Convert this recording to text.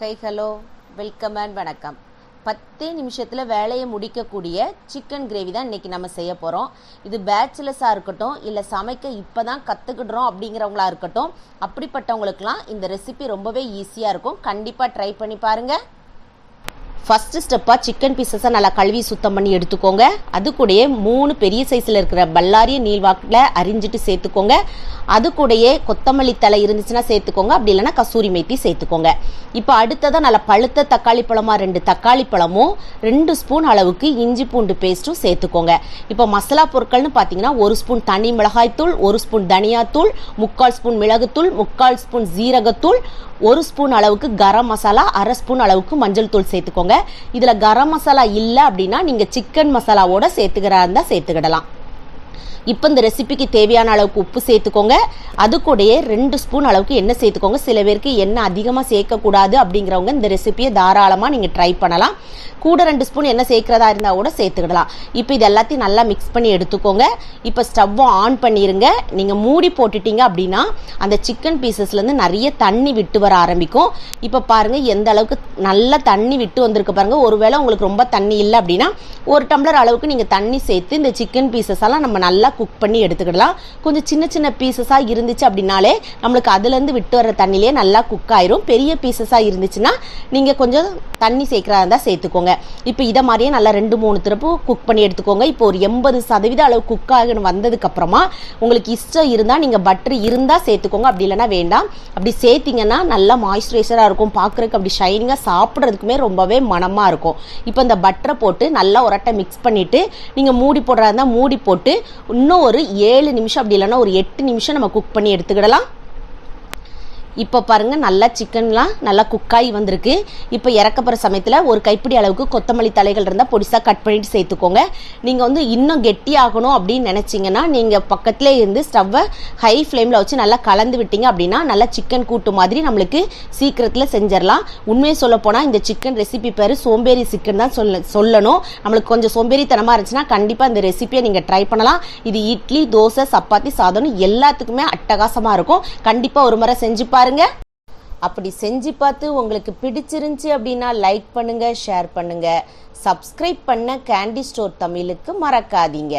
High hello welcome and வணக்கம். பத்தே நிமிஷத்தில் வேலையை முடிக்கக்கூடிய சிக்கன் கிரேவி தான் இன்றைக்கி நம்ம செய்ய போகிறோம் இது பேச்சுலர்ஸாக இருக்கட்டும் இல்லை சமைக்க இப்போ தான் கற்றுக்கிடுறோம் அப்படிங்கிறவங்களா இருக்கட்டும் அப்படிப்பட்டவங்களுக்கெல்லாம் இந்த ரெசிபி ரொம்பவே ஈஸியாக இருக்கும். கண்டிப்பாக ட்ரை பண்ணி பாருங்கள் ஃபஸ்ட்டு ஸ்டெப்பாக சிக்கன் பீசஸை நல்லா கழுவி சுத்தம் பண்ணி எடுத்துக்கோங்க. அது கூடயே மூணு பெரிய சைஸில் இருக்கிற பல்லாரிய நீள்வாக்கில் அரிஞ்சிட்டு சேர்த்துக்கோங்க. அது கூடயே கொத்தமல்லி தலை இருந்துச்சுன்னா சேர்த்துக்கோங்க. அப்படி இல்லைன்னா கசூரி மேத்தி சேர்த்துக்கோங்க. இப்போ அடுத்ததாக நல்லா பழுத்த தக்காளி பழமாக ரெண்டு தக்காளி பழமும் ரெண்டு ஸ்பூன் அளவுக்கு இஞ்சி பூண்டு பேஸ்ட்டும் சேர்த்துக்கோங்க. இப்போ மசாலா பொருட்கள்னு பார்த்தீங்கன்னா ஒரு ஸ்பூன் தனி மிளகாய்த்தூள் ஒரு ஸ்பூன் தனியாத்தூள் முக்கால் ஸ்பூன் மிளகுத்தூள் முக்கால் ஸ்பூன் ஜீரகத்தூள் ஒரு ஸ்பூன் அளவுக்கு கரம் மசாலா அரை ஸ்பூன் அளவுக்கு மஞ்சள் தூள் சேர்த்துக்கோங்க. இதில் கரம் மசாலா இல்லை அப்படின்னா நீங்கள் சிக்கன் மசாலாவோட சேர்த்துக்கிறா இருந்தால் சேர்த்துக்கிடலாம். இப்போ இந்த ரெசிபிக்கு தேவையான அளவுக்கு உப்பு சேர்த்துக்கோங்க. அது கூடயே ரெண்டு ஸ்பூன் அளவுக்கு எண்ணெய் சேர்த்துக்கோங்க. சில பேருக்கு எண்ணெய் அதிகமாக சேர்க்கக்கூடாது அப்படிங்கிறவங்க இந்த ரெசிபியை தாராளமாக நீங்கள் ட்ரை பண்ணலாம். கூட ரெண்டு ஸ்பூன் எண்ணெய் சேர்க்குறதா இருந்தால் கூட சேர்த்துக்கிடலாம். இப்போ இது எல்லாத்தையும் நல்லா மிக்ஸ் பண்ணி எடுத்துக்கோங்க. இப்போ ஸ்டவ்வை ஆன் பண்ணிடுங்க நீங்கள் மூடி போட்டுட்டீங்க அப்படின்னா அந்த சிக்கன் பீசஸ்லேருந்து நிறைய தண்ணி விட்டு வர ஆரம்பிக்கும். இப்போ பாருங்கள் எந்த அளவுக்கு நல்ல தண்ணி விட்டு வந்திருக்கு பாருங்கள் ஒருவேளை உங்களுக்கு ரொம்ப தண்ணி இல்லை அப்படின்னா ஒரு டம்ளர் அளவுக்கு நீங்கள் தண்ணி சேர்த்து இந்த சிக்கன் பீசஸ் எல்லாம் நம்ம நல்லா குக் பண்ணி எடுத்துக்கிடலாம். கொஞ்சம் சின்ன சின்ன பீசஸாக இருந்துச்சு அப்படின்னாலே நம்மளுக்கு அதுலேருந்து விட்டு வர தண்ணிலே நல்லா குக் ஆயிரும். பெரிய பீசஸாக இருந்துச்சுன்னா நீங்கள் கொஞ்சம் தண்ணி சேர்க்குறதா இருந்தால் சேர்த்துக்கோங்க. இப்போ இதை மாதிரியே நல்லா ரெண்டு மூணு திருப்பு குக் பண்ணி எடுத்துக்கோங்க. இப்போ ஒரு எண்பது சதவீத அளவு குக் ஆகணும் வந்ததுக்கப்புறமா உங்களுக்கு இஷ்டம் இருந்தால் நீங்கள் பட்டர் இருந்தால் சேர்த்துக்கோங்க. அப்படி இல்லைன்னா வேண்டாம். அப்படி சேர்த்திங்கன்னா நல்லா மாய்ஸ்சரைசராக இருக்கும். பார்க்குறதுக்கு அப்படி ஷைனிங்காக சாப்பிட்றதுக்குமே ரொம்பவே மனமாக இருக்கும். இப்போ இந்த பட்டரை போட்டு நல்லா உரட்டை மிக்ஸ் பண்ணிவிட்டு நீங்கள் மூடி போடுறதா இருந்தால் மூடி போட்டு இன்னும் ஒரு ஏழு நிமிஷம் அப்படி இல்லைன்னா ஒரு எட்டு நிமிஷம் நம்ம குக் பண்ணி எடுத்துக்கிடலாம். இப்போ பாருங்கள் நல்லா சிக்கன்லாம் நல்லா குக்காகி வந்திருக்கு. இப்போ இறக்கப்புற சமயத்தில் ஒரு கைப்பிடி அளவுக்கு கொத்தமல்லி தலைகள் இருந்தால் பொடிசாக கட் பண்ணிட்டு சேர்த்துக்கோங்க. நீங்கள் வந்து இன்னும் கெட்டியாகணும் அப்படின்னு நினச்சிங்கன்னா நீங்கள் பக்கத்திலே இருந்து ஸ்டவ்வை ஹை ஃப்ளேமில் வச்சு நல்லா கலந்து விட்டீங்க அப்படின்னா நல்லா சிக்கன் கூட்டு மாதிரி நம்மளுக்கு சீக்கிரத்தில் செஞ்சிடலாம். உண்மையை சொல்ல போனால் இந்த சிக்கன் ரெசிபி பேர் சோம்பேறி சிக்கன் தான் சொல்ல சொல்லணும். நம்மளுக்கு கொஞ்சம் சோம்பேறித்தனமாக இருந்துச்சுன்னா கண்டிப்பாக இந்த ரெசிபியை நீங்கள் ட்ரை பண்ணலாம். இது இட்லி தோசை சப்பாத்தி சாதம் எல்லாத்துக்குமே அட்டகாசமாக இருக்கும். கண்டிப்பாக ஒரு முறை செஞ்சு பாருங்க. அப்படி செஞ்சு பார்த்து உங்களுக்கு பிடிச்சிருந்துச்சி அப்படின்னா லைக் பண்ணுங்க ஷேர் பண்ணுங்க. சப்ஸ்கிரைப் பண்ண கேண்டி ஸ்டோர் தமிழுக்கு மறக்காதீங்க.